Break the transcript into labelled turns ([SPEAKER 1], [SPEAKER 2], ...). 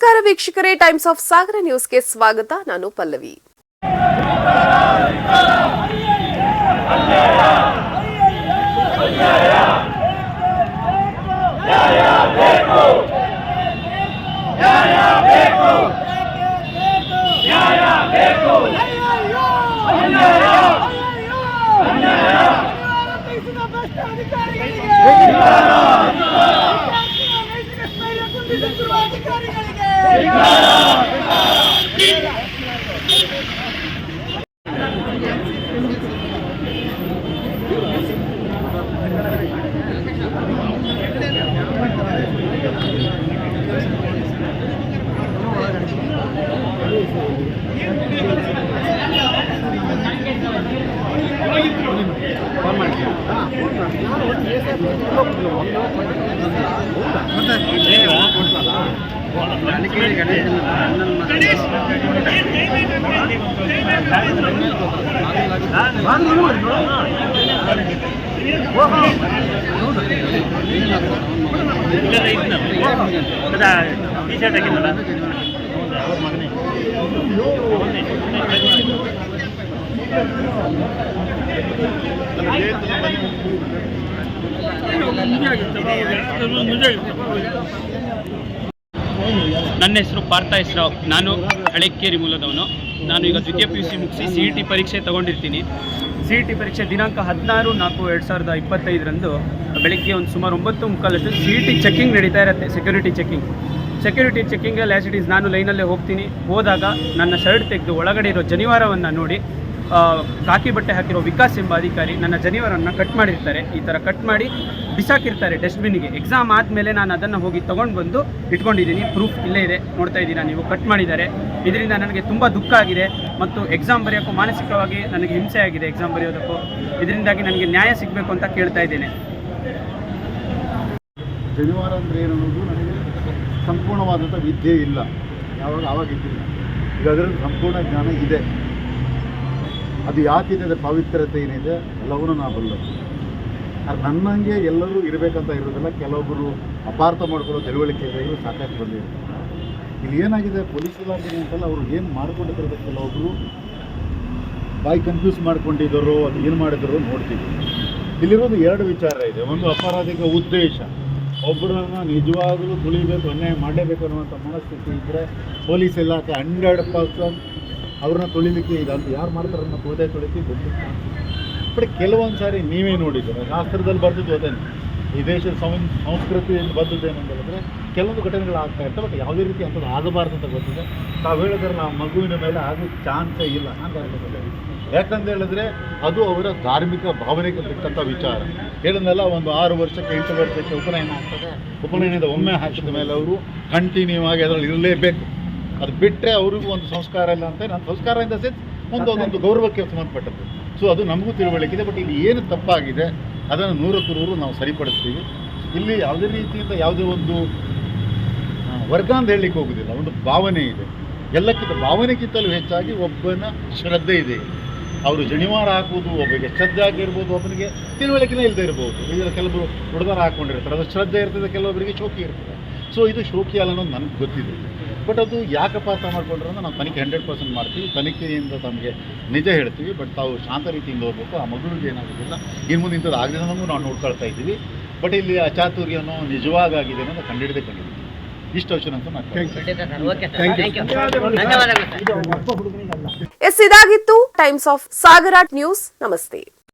[SPEAKER 1] ನಮಸ್ಕಾರ ವೀಕ್ಷಕರೇ times of ಸಾಗರ ನ್ಯೂಸ್ಗೆ ಸ್ವಾಗತ ನಾನು Pallavi
[SPEAKER 2] Thank you. T shirt ಹಾಕಿದ್ನಲ್ಲ? ನನ್ನ ಹೆಸರು ಪಾರ್ಥ ಹೆಸರು ನಾನು ಹಳೆಕ್ಕೇರಿ ಮೂಲದವನು. ನಾನು ಈಗ ದ್ವಿತೀಯ ಪಿ ಯು ಸಿ ಮುಗಿಸಿ ಸಿ ಇ ಟಿ ಪರೀಕ್ಷೆ ತೊಗೊಂಡಿರ್ತೀನಿ. ಸಿ ಇ ಟಿ ಪರೀಕ್ಷೆ ದಿನಾಂಕ ಹದಿನಾರು ನಾಲ್ಕು ಎರಡು ಸಾವಿರದ ಇಪ್ಪತ್ತೈದರಂದು ಬೆಳಗ್ಗೆ ಒಂದು ಸುಮಾರು ಒಂಬತ್ತು ಮುಕ್ಕಾಲಷ್ಟು ಸಿ ಇ ಟಿ ಚೆಕ್ಕಿಂಗ್ ನಡೀತಾ ಇರುತ್ತೆ ಸೆಕ್ಯೂರಿಟಿ ಚೆಕ್ಕಿಂಗ್ ಸೆಕ್ಯೂರಿಟಿ ಚೆಕ್ಕಿಂಗಲ್ಲಿ ಆ್ಯಸ್ ಇಟ್ ಈಸ್ ನಾನು ಲೈನಲ್ಲೇ ಹೋಗ್ತೀನಿ. ಹೋದಾಗ ನನ್ನ ಶರ್ಟ್ ತೆಗೆದು ಒಳಗಡೆ ಇರೋ ಜನಿವಾರವನ್ನು ನೋಡಿ ಕಾಕಿ ಬಟ್ಟೆ ಹಾಕಿರೋ ವಿಕಾಸ್ ಎಂಬ ಅಧಿಕಾರಿ ನನ್ನ ಜನಿವಾರನ್ನು ಕಟ್ ಮಾಡಿರ್ತಾರೆ. ಈ ಥರ ಕಟ್ ಮಾಡಿ ಬಿಸಾಕಿರ್ತಾರೆ ಡಸ್ಟ್ಬಿನ್ಗೆ ಎಕ್ಸಾಮ್ ಆದಮೇಲೆ ನಾನು ಅದನ್ನು ಹೋಗಿ ತೊಗೊಂಡು ಬಂದು ಇಟ್ಕೊಂಡಿದ್ದೀನಿ. ಪ್ರೂಫ್ ಇಲ್ಲೇ ಇದೆ. ನೋಡ್ತಾ ಇದ್ದೀರಾ ನೀವು? ಕಟ್ ಮಾಡಿದ್ದಾರೆ. ಇದರಿಂದ ನನಗೆ ತುಂಬ ದುಃಖ ಆಗಿದೆ. ಮತ್ತು ಎಕ್ಸಾಮ್ ಬರೆಯೋಕ್ಕೂ ಮಾನಸಿಕವಾಗಿ ನನಗೆ ಹಿಂಸೆ ಆಗಿದೆ ಎಕ್ಸಾಮ್ ಬರೆಯೋದಕ್ಕೂ. ಇದರಿಂದಾಗಿ ನನಗೆ ನ್ಯಾಯ ಸಿಗಬೇಕು ಅಂತ ಕೇಳ್ತಾ ಇದ್ದೇನೆ.
[SPEAKER 3] ಜನಿವಾರ ಅಂದರೆ ಏನು ನನಗೆ ಸಂಪೂರ್ಣವಾದಂಥ ವಿದ್ಯೆ ಇಲ್ಲ. ಯಾವಾಗ ಆವಾಗ ಇದ್ದಿಲ್ಲ. ಈಗ ಅದರಲ್ಲಿ ಸಂಪೂರ್ಣ ಜ್ಞಾನ ಇದೆ. ಅದು ಯಾಕಿದೆ ಪವಿತ್ರತೆ ಏನಿದೆ, ಎಲ್ಲವನ್ನೂ ನಾ ಬಲ್ಲ. ನನ್ನಂಗೆ ಎಲ್ಲರೂ ಇರಬೇಕಂತ ಇರೋದಿಲ್ಲ ಕೆಲವೊಬ್ಬರು ಅಪಾರ್ಥ ಮಾಡ್ಕೊಳ್ಳೋ ತಿಳುವಳಿಕೆಗಳು ಸಾಕಷ್ಟು ಬಂದಿದೆ ಇಲ್ಲಿ ಏನಾಗಿದೆ, ಪೊಲೀಸ್ ಇಲಾಖೆ ಅಂತಲ್ಲ, ಅವರು ಏನು ಮಾಡ್ಕೊಂಡಿದ್ದಾರೆ ಕೆಲವೊಬ್ಬರು ಬಾಯ್ ಕನ್ಫ್ಯೂಸ್ ಮಾಡ್ಕೊಂಡಿದ್ದರು, ಅದು ಏನು ಮಾಡಿದ್ರು ನೋಡ್ತೀವಿ. ಇಲ್ಲಿರೋದು ಎರಡು ವಿಚಾರ ಇದೆ. ಒಂದು ಅಪರಾಧಿಕ ಉದ್ದೇಶ. ಒಬ್ಬರನ್ನ ನಿಜವಾಗಲೂ ತುಳಿಬೇಕು, ಅನ್ಯಾಯ ಮಾಡಲೇಬೇಕು ಅನ್ನುವಂಥ ಮನಸ್ಥಿತಿ ಇದ್ದರೆ ಪೊಲೀಸ್ ಇಲಾಖೆ ಹಂಡ್ರೆಡ್ ಪರ್ಸೆಂಟ್ ಅವ್ರನ್ನ ತೊಳಿಲಿಕ್ಕೆ ಇದೆ ಅಂತ ಯಾರು ಮಾಡ್ತಾರೆ ಅನ್ನೋ ಹೋದೆ ತುಳಿಕೆ ಗೊತ್ತಿಲ್ಲ ಬಟ್ ಕೆಲವೊಂದು ಸಾರಿ ನೀವೇ ನೋಡಿದ್ದೀರ, ಶಾಸ್ತ್ರದಲ್ಲಿ ಬರೆದು ಅದೇನು. ಈ ದೇಶದ ಸಂ, ಸಂಸ್ಕೃತಿಯಲ್ಲಿ ಬಂದದ್ದು ಏನು ಅಂತ ಹೇಳಿದ್ರೆ ಕೆಲವೊಂದು ಘಟನೆಗಳು ಆಗ್ತಾ ಇರ್ತವೆ, ಬಟ್ ಯಾವುದೇ ರೀತಿ ಅಂಥದ್ದು ಆಗಬಾರ್ದು ಅಂತ ಗೊತ್ತಿದೆ. ತಾವು ಹೇಳಿದ್ರೆ ನಾವು ಮಗುವಿನ ಮೇಲೆ ಆಗೋ ಚಾನ್ಸೇ ಇಲ್ಲ. ಅಂತ ಅನ್ಕೋತಿಲ್ಲ ಯಾಕಂತ ಹೇಳಿದ್ರೆ ಅದು ಅವರ ಧಾರ್ಮಿಕ ಭಾವನೆಗೆ ಬಿಟ್ಟಂಥ ವಿಚಾರ. ಹೇಳಿದ್ನೆಲ್ಲ, ಒಂದು ಆರು ವರ್ಷಕ್ಕೆ, ಎಂಟು ವರ್ಷಕ್ಕೆ ಉಪನಯನ ಆಗ್ತದೆ. ಉಪನಯನದ ಒಮ್ಮೆ ಹಾಕಿದ ಮೇಲೆ ಅವರು ಕಂಟಿನ್ಯೂ ಆಗಿ ಅದರಲ್ಲಿ ಇರಲೇಬೇಕು. ಅದು ಬಿಟ್ಟರೆ ಅವ್ರಿಗೂ ಒಂದು ಸಂಸ್ಕಾರ ಇಲ್ಲ ಅಂತ ನಾನು ಸಂಸ್ಕಾರ ಇಂದ ಸೆನ್ಸ್ ಒಂದು ಅದೊಂದು ಗೌರವಕ್ಕೆ ಸಂಬಂಧಪಟ್ಟದ್ದು. ಸೊ ಅದು ನಮಗೂ ತಿಳುವಳಿಕೆ ಇದೆ ಬಟ್ ಇಲ್ಲಿ ಏನು ತಪ್ಪಾಗಿದೆ ಅದನ್ನು ನೂರಕ್ಕೆ ನೂರು ನಾವು ಸರಿಪಡಿಸ್ತೀವಿ. ಇಲ್ಲಿ ಯಾವುದೇ ರೀತಿಯಿಂದ ಯಾವುದೇ ಒಂದು ವರ್ಗ ಅಂತ ಹೇಳಲಿಕ್ಕೆ ಹೋಗುದಿಲ್ಲ ಒಂದು ಭಾವನೆ ಇದೆ. ಎಲ್ಲಕ್ಕಿಂತ ಭಾವನೆಗಿಂತಲೂ ಹೆಚ್ಚಾಗಿ ಒಬ್ಬನ ಶ್ರದ್ಧೆ ಇದೆ. ಅವರು ಜನಿವಾರ ಹಾಕುವುದು ಒಬ್ಬರಿಗೆ ಶ್ರದ್ಧೆ ಆಗಿರ್ಬೋದು ಒಬ್ಬನಿಗೆ ತಿಳುವಳಿಕೆನೇ ಇಲ್ಲದೆ ಇರ್ಬೋದು. ಇದರ ಕೆಲವರು ಹುಡುಗರು ಹಾಕ್ಕೊಂಡಿರ್ತಾರೆ ಅದು ಶ್ರದ್ಧೆ ಇರ್ತದೆ ಕೆಲವೊಬ್ಬರಿಗೆ ಶೋಕಿ ಇರ್ತದೆ. ಸೊ ಇದು ಶೋಕಿ ಅಲ್ಲ ಅನ್ನೋದು ನನಗೆ ಗೊತ್ತಿದೆ. ಬಟ್ ಅದು ಯಾಕಪ್ಪ ಪಾತ್ರ ಮಾಡ್ಕೊಂಡ್ರೆ ಅಂದ್ರೆ ನಾವು ತನಿಖೆ ಹಂಡ್ರೆಡ್ ಪರ್ಸೆಂಟ್ ಮಾಡ್ತೀವಿ. ತನಿಖೆಯಿಂದ ತಮಗೆ ನಿಜ ಹೇಳ್ತೀವಿ. ಬಟ್ ತಾವು ಶಾಂತ ರೀತಿಯಿಂದ ಹೋಗ್ಬೇಕು. ಆ ಮಗುವಿಗೆ ಏನಾಗೋದಿಲ್ಲ. ಇನ್ನು ಮುಂದೆ ಇಂಥದ್ದು ಆಗಲಿಲ್ಲ ನಮಗೂ ನಾವು ನೋಡ್ಕೊಳ್ತಾ ಇದ್ದೀವಿ. ಬಟ್ ಇಲ್ಲಿ ಅಚಾತುರ್ಯನೋ ನಿಜವಾಗಿದೆ ಅನ್ನೋದು ಕಂಡಿಡದೆ ಕಂಡಿದ್ದೀವಿ ಇಷ್ಟು ವರ್ಷ ಅಂತ
[SPEAKER 1] ಎಸ್ ಇದಾಗಿತ್ತು ಟೈಮ್ಸ್ ಆಫ್ ಸಾಗರಾಟ್ ನ್ಯೂಸ್. ನಮಸ್ತೆ.